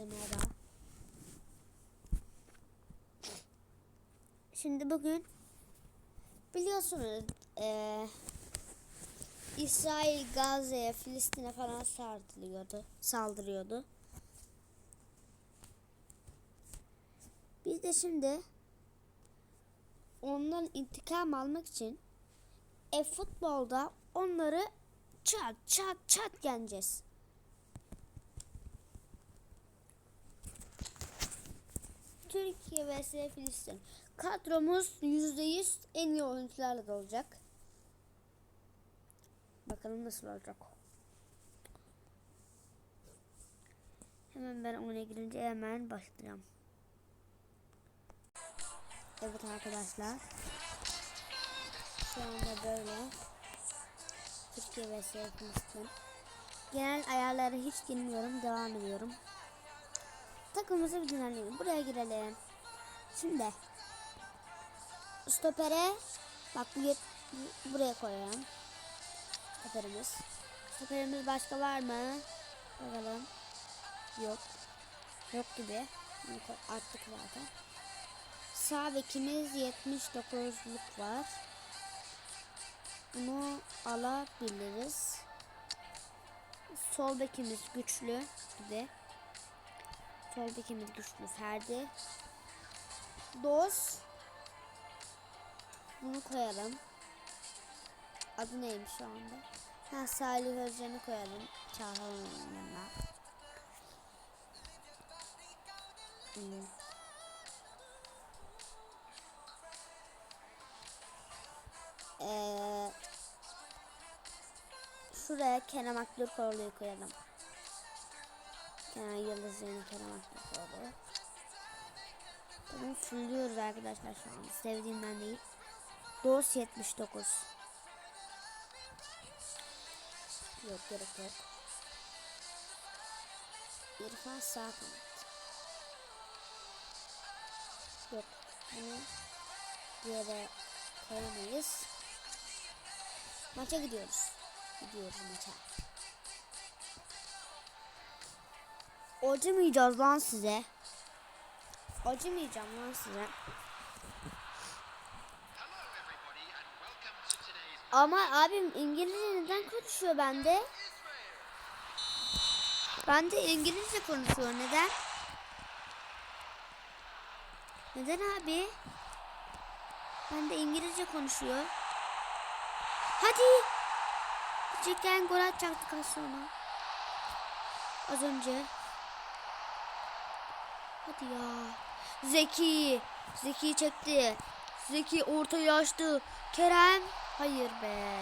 Merhaba. Şimdi bugün biliyorsunuz eee İsrail Gazze'ye, Filistin'e falan saldırıyordu, saldırıyordu. Biz de şimdi ondan intikam almak için e futbolda onları çat çat çat yeneceğiz. Türkiye vs Filistin. Kadromuz %100 en iyi oyuncularla da olacak. Bakalım nasıl olacak. Hemen ben oyuna girince hemen başlayacağım. Evet arkadaşlar. Şu anda böyle. Türkiye vs Filistin. Genel ayarlara hiç girmiyorum. Devam ediyorum. Takımımızı bir dinleyelim. Buraya girelim. Şimdi stopere bak bu yet, bu- buraya koyalım. Stoperimiz. Stoperimiz başka var mı? Bakalım. Yok. Yok gibi. Attık zaten. Sağ bekimiz 79'luk var. Bunu alabiliriz. Sol bekimiz güçlü gibi. Sol bekimiz güçlü Ferdi. Doz. Bunu koyalım. Adı neymiş şu anda? Ha Salih Özcan'ı koyalım. Çağrı'nın yanına. Hmm. Ee, şuraya Kerem Aktürkoğlu'yu koyalım. Kenan Yıldız yerine Kerem Aktürkoğlu. Bunu fullüyoruz arkadaşlar şu an. Sevdiğimden değil. Doğus 79. Yok gerek yok. İrfan sağ kanat. Yok. Bunu bir yere koyamayız. Maça gidiyoruz. Gidiyoruz maça. Acımayacağız lan size. Acımayacağım lan size. Ama abim İngilizce neden konuşuyor bende? Bende İngilizce konuşuyor. Neden? Neden abi? Bende İngilizce konuşuyor. Hadi. Diyecekken gol atacaktık az. Az önce. Hadi ya. Zeki. Zeki çekti. Zeki ortaya açtı. Kerem. Hayır be.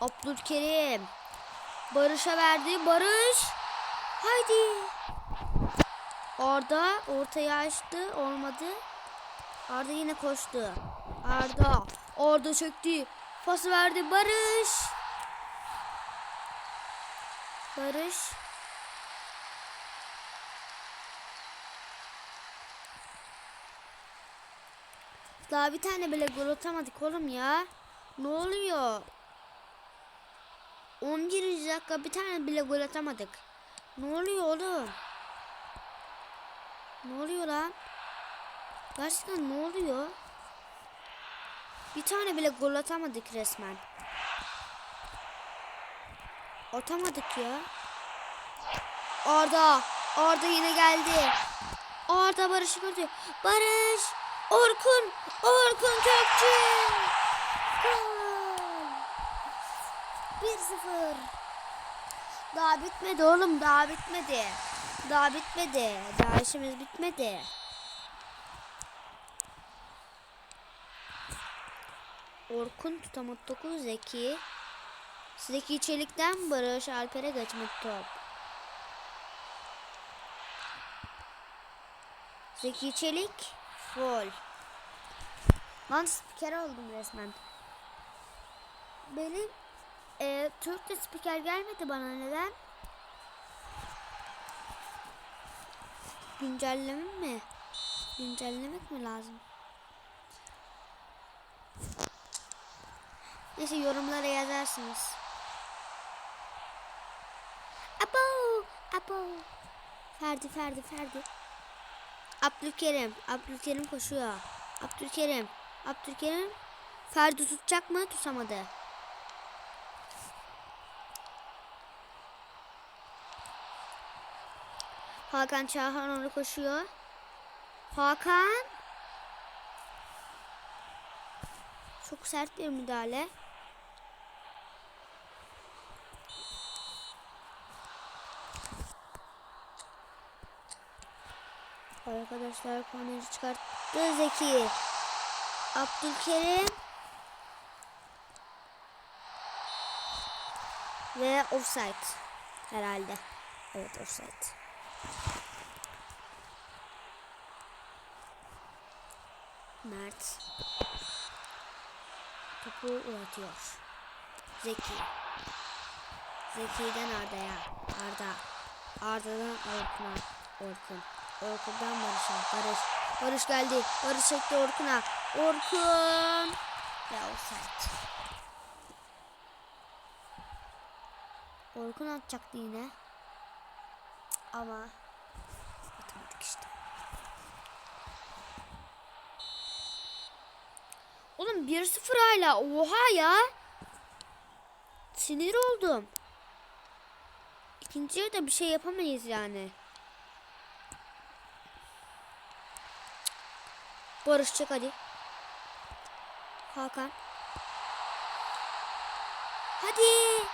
Abdülkerim. Barış'a verdi. Barış. Haydi. Arda ortaya açtı. Olmadı. Arda yine koştu. Arda. Arda çekti. Pası verdi. Barış. Barış. Daha bir tane bile gol atamadık oğlum ya. Ne oluyor? 11. dakika bir tane bile gol atamadık. Ne oluyor oğlum? Ne oluyor lan? Gerçekten ne oluyor? Bir tane bile gol atamadık resmen. Atamadık ya. Arda. Arda yine geldi. Arda Barış'ı gördü. Barış. Orkun. Orkun Kökçü. Gol. 1-0. Daha bitmedi oğlum. Daha bitmedi. Daha bitmedi. Daha işimiz bitmedi. Orkun tutamadı 9 Zeki. Zeki Çelik'ten Barış Alper'e geçmedi top. Zeki Çelik gol. Lan spiker oldum resmen. Benim e, Türkçe spiker gelmedi bana neden? Güncelleme mi? Güncellemek mi lazım? Neyse yorumlara yazarsınız. Abo. Ferdi Ferdi Ferdi. Abdülkerim. Abdülkerim koşuyor. Abdülkerim. Abdülkerim. Ferdi tutacak mı? Tutamadı. Hakan Çağhan onu koşuyor. Hakan. Çok sert bir müdahale. Arkadaşlar korneri çıkarttı Zeki. Abdülkerim. Ve offside herhalde. Evet offside. Mert. Topu ulatıyor. Zeki. Zeki'den Arda'ya. Arda. Arda'dan Orkun'a. Orkun. Orkun'dan Barış'a. Barış. Barış geldi. Barış çekti Orkun'a. Orkun. Ve offside. Orkun atacaktı yine. Cık, Ama atamadık işte. Oğlum 1-0 hala. Oha ya. Sinir oldum. İkinci yarıda bir şey yapamayız yani. Barış çık hadi. Hakan. Hadi.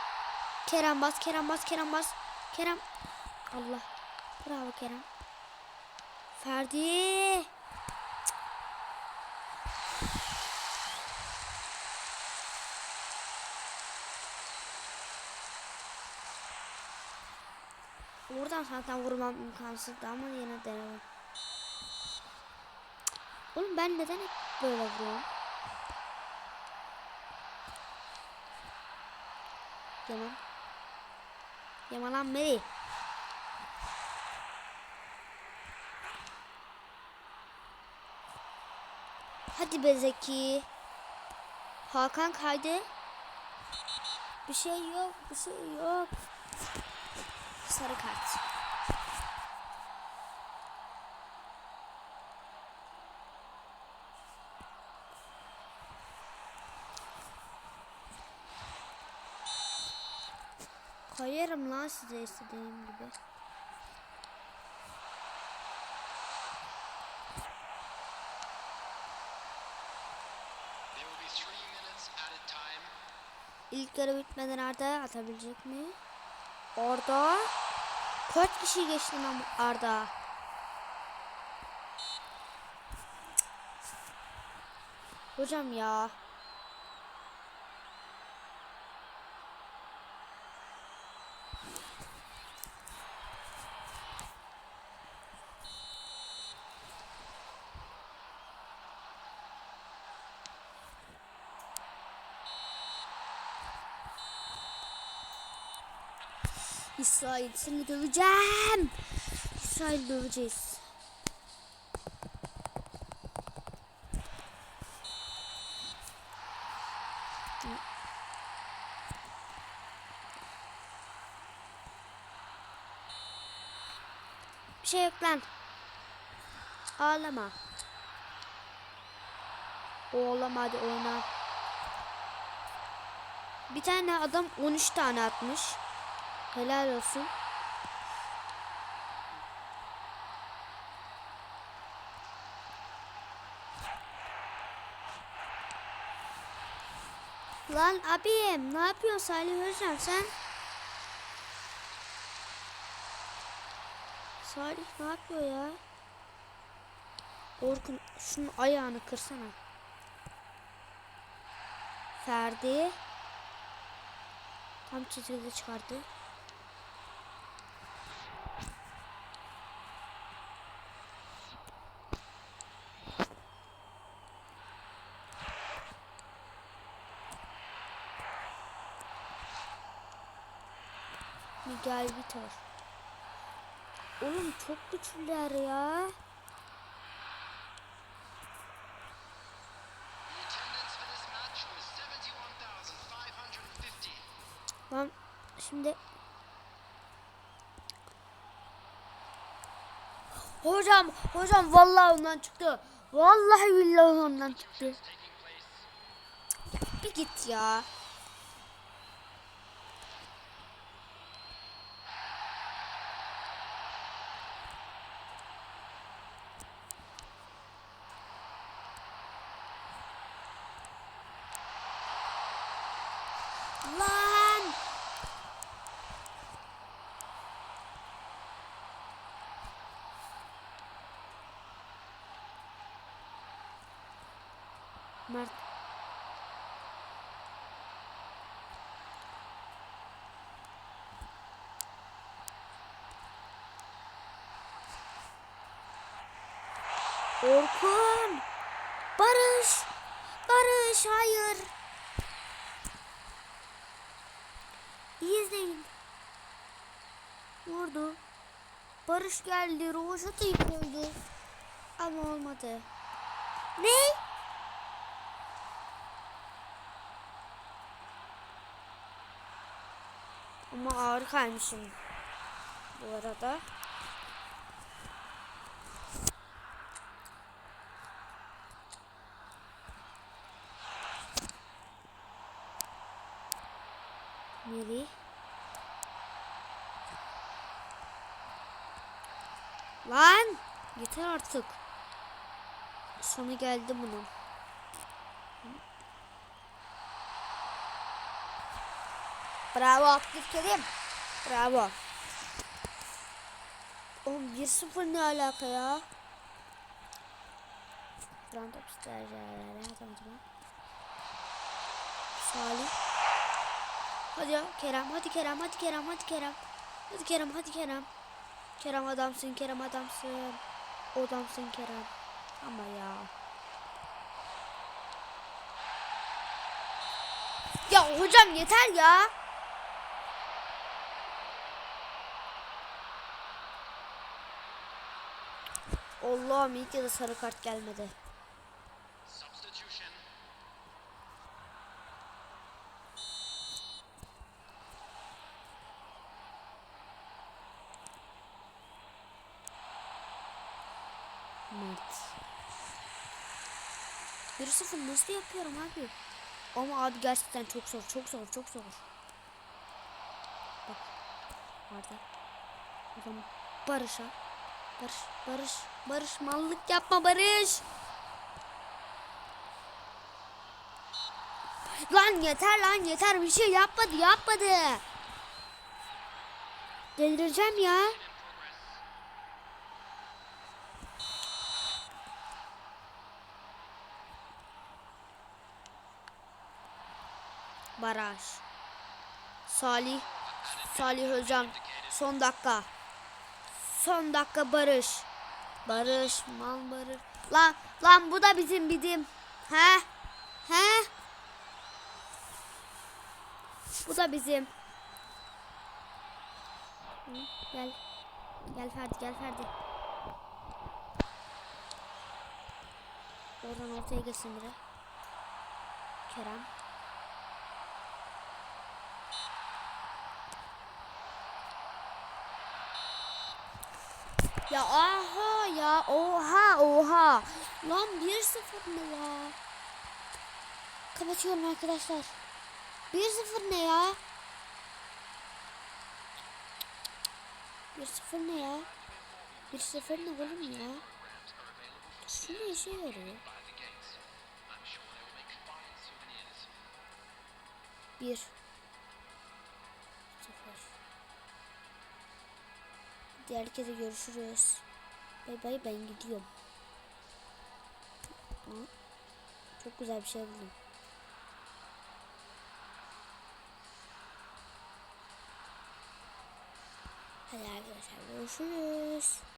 Kerem bas, Kerem bas, Kerem bas. Kerem. Allah. Bravo Kerem. Ferdi. Oradan zaten vurmam imkansızdı ama yine denedim. Oğlum ben neden hep böyle vuruyorum? Yaman. Yaman lan Meri. Hadi be Zeki. Hakan kaydı. Bir şey yok, bir şey yok. Sarı kart. Koyarım lan size istediğim gibi. İlk yarı bitmeden Arda atabilecek mi? Arda. Kaç kişi geçti lan Arda? Hocam ya. İsrail seni döveceğim. İsrail döveceğiz. Bir şey yok lan. Ağlama. Ağlama hadi oyna. Bir tane adam 13 tane atmış. Helal olsun. Lan abim ne yapıyorsun Salih Hocam sen? Salih ne yapıyor ya? Orkun şunun ayağını kırsana. Ferdi. Tam çizgide çıkardı. Miguel Vitor. Oğlum çok güçlüler ya. The attendance for this match was 71,550. Lan şimdi Hocam, hocam vallahi ondan çıktı. Vallahi billahi ondan çıktı. Ya bir git ya. Lan! Mert. Orkun! Barış! Barış hayır! İyi izleyin. Vurdu. Barış geldi. Rovaşatayı koydu. Ama olmadı. Ne? Ama ağır kaymışım. Bu arada. Melih. Lan! Yeter artık. Sonu geldi bunun. Bravo Abdülkerim. Bravo. Oğlum 1-0 ne alaka ya? Top ister. Salih. Hadi ya Kerem, hadi Kerem, hadi Kerem, hadi Kerem. Hadi Kerem, hadi Kerem. Kerem adamsın, Kerem adamsın. Adamsın Kerem. Ama ya. Ya hocam yeter ya. Allah'ım ilk ya da sarı kart gelmedi. Substitution. Mert. 1-0 nasıl yapıyorum abi? Ama abi gerçekten çok zor, çok zor, çok zor. Bak. Arda. Zaman Barış'a. Barış, Barış, Barış mallık yapma Barış. Lan yeter lan yeter bir şey yapmadı yapmadı. Delireceğim ya. Baraj. Salih. Salih Hocam. Son dakika. Son dakika Barış. Barış. Mal Barış. Lan, lan bu da bizim bidim. He? He? Bu da bizim. Gel. Gel Ferdi gel Ferdi. Oradan ortaya geçsin biri. Kerem. Ya aha ya oha oha. Lan 1-0 ne ya? Kapatıyorum arkadaşlar. 1-0 ne ya? 1-0 ne ya? 1-0 ne oğlum ya? Şu ne işe yarıyor? 1 0 Hadi herkese görüşürüz. Bay bay ben gidiyorum. Çok güzel bir şey buldum. Hadi arkadaşlar görüşürüz.